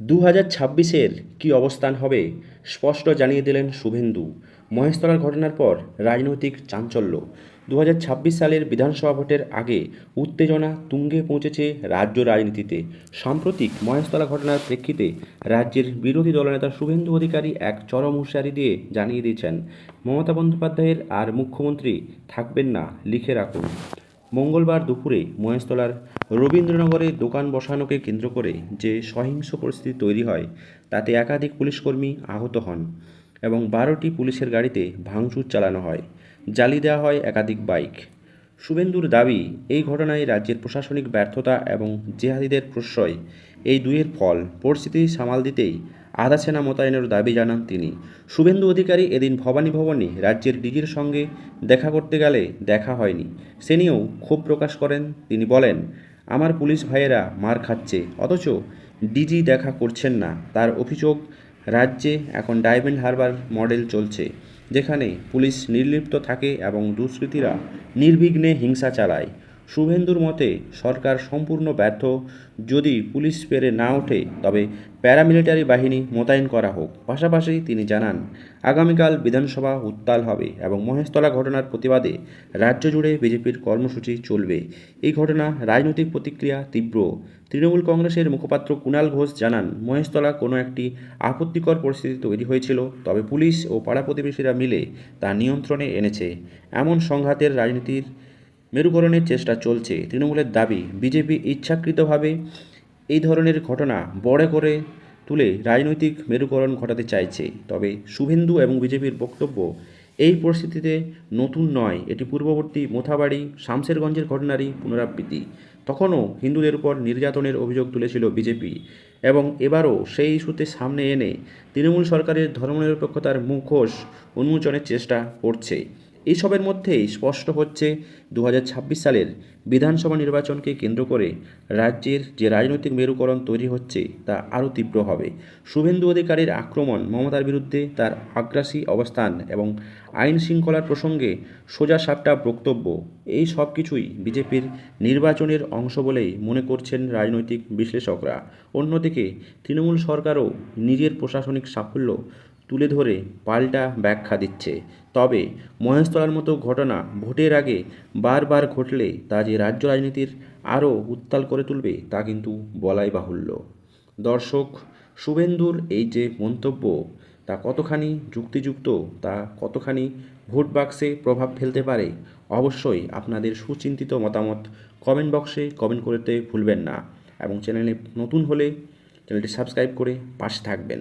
দু হাজার ছাব্বিশের কী অবস্থান হবে স্পষ্ট জানিয়ে দিলেন শুভেন্দু। মহেশতলার ঘটনার পর রাজনৈতিক চাঞ্চল্য। দু সালের বিধানসভা ভোটের আগে উত্তেজনা তুঙ্গে পৌঁছেছে রাজ্য রাজনীতিতে। সাম্প্রতিক মহেশতলা ঘটনার প্রেক্ষিতে রাজ্যের বিরোধী দলনেতা শুভেন্দু অধিকারী এক চরম হুঁশিয়ারি দিয়ে জানিয়ে দিয়েছেন, মমতা বন্দ্যোপাধ্যায়ের আর মুখ্যমন্ত্রী থাকবেন না, লিখে রাখুন। মঙ্গলবার দুপুরে মহেশতলার রবীন্দ্রনগরে দোকান বসানোকে কেন্দ্র করে যে সহিংস পরিস্থিতি তৈরি হয়, তাতে একাধিক পুলিশকর্মী আহত হন এবং বারোটি পুলিশের গাড়িতে ভাঙচুর চালানো হয়। জ্বালিয়ে দেওয়া হয় একাধিক বাইক। শুভেন্দুর দাবি, এই ঘটনায় রাজ্যের প্রশাসনিক ব্যর্থতা এবং জেহাদিদের প্রশ্রয় এই দুইয়ের ফল। পরিস্থিতি সামাল দিতেই আধা সেনা মোতায়েনের দাবি জানান তিনি। শুভেন্দু অধিকারী এদিন ভবানী ভবনে রাজ্যের ডিজির সঙ্গে দেখা করতে গেলে দেখা হয়নি। সে নিয়েও ক্ষোভ প্রকাশ করেন। তিনি বলেন আমার পুলিশ ভাইয়েরা মার খাচ্ছে। অথচ ডিজি দেখা করছেন না। তার অভিযোগ, রাজ্যে এখন ডায়মন্ড হারবার মডেল চলছে, যেখানে পুলিশ নির্লিপ্ত থাকে এবং দুষ্কৃতীরা নির্বিঘ্নে হিংসা চালায়। শুভেন্দুর মতে, সরকার সম্পূর্ণ ব্যর্থ। যদি পুলিশ পেরে না ওঠে, তবে প্যারামিলিটারি বাহিনী মোতায়েন করা হোক। পাশাপাশি তিনি জানান, আগামীকাল বিধানসভা উত্তাল হবে এবং মহেশতলা ঘটনার প্রতিবাদে রাজ্য জুড়ে বিজেপির কর্মসূচি চলবে। এই ঘটনা রাজনৈতিক প্রতিক্রিয়া তীব্র। তৃণমূল কংগ্রেসের মুখপাত্র কুণাল ঘোষ জানান, মহেশতলা কোনো একটি আপত্তিকর পরিস্থিতি তৈরি হয়েছিল, তবে পুলিশ ও পাড়া প্রতিবেশীরা মিলে তা নিয়ন্ত্রণে এনেছে। এমন সংঘাতের রাজনীতির মেরুকরণের চেষ্টা চলছে। তৃণমূলের দাবি, বিজেপি ইচ্ছাকৃতভাবে এই ধরনের ঘটনা বড় করে তুলে রাজনৈতিক মেরুকরণ ঘটাতে চাইছে। তবে শুভেন্দু এবং বিজেপির বক্তব্য এই পরিস্থিতিতে নতুন নয়। এটি পূর্ববর্তী মোথাবাড়ি শামসেরগঞ্জের ঘটনারই পুনরাবৃত্তি। তখনও হিন্দুদের উপর নির্যাতনের অভিযোগ তুলেছিল বিজেপি এবং এবারও সেই ইস্যুতে সামনে এনে তৃণমূল সরকারের ধর্মনিরপেক্ষতার মুখোশ উন্মোচনের চেষ্টা করছে। এইসবের মধ্যেই স্পষ্ট হচ্ছে দু হাজার ছাব্বিশ সালের বিধানসভা নির্বাচনকে কেন্দ্র করে রাজ্যের যে রাজনৈতিক মেরুকরণ তৈরি হচ্ছে তা আরও তীব্র হবে। শুভেন্দু অধিকারীর আক্রমণ মমতার বিরুদ্ধে তার আগ্রাসী অবস্থান এবং আইন শৃঙ্খলার প্রসঙ্গে সোজা সাপটা বক্তব্য, এই সব কিছুই বিজেপির নির্বাচনের অংশ বলেই মনে করছেন রাজনৈতিক বিশ্লেষকরা। অন্যদিকে তৃণমূল সরকারও নিজের প্রশাসনিক সাফল্য তুলে ধরে পাল্টা ব্যাখ্যা দিচ্ছে। তবে মহেশতলার মতো ঘটনা ভোটের আগে বারবার ঘটলে তা যে রাজ্য রাজনীতির আরও উত্তাল করে তুলবে তা কিন্তু বলাই বাহুল্য। দর্শক, শুভেন্দুর এই যে মন্তব্য, তা কতখানি যুক্তিযুক্ত, তা কতখানি ভোট বাক্সে প্রভাব ফেলতে পারে, অবশ্যই আপনাদের সুচিন্তিত মতামত কমেন্ট বক্সে কমেন্ট করতে ভুলবেন না। এবং চ্যানেলে নতুন হলে চ্যানেলটি সাবস্ক্রাইব করে পাশে থাকবেন।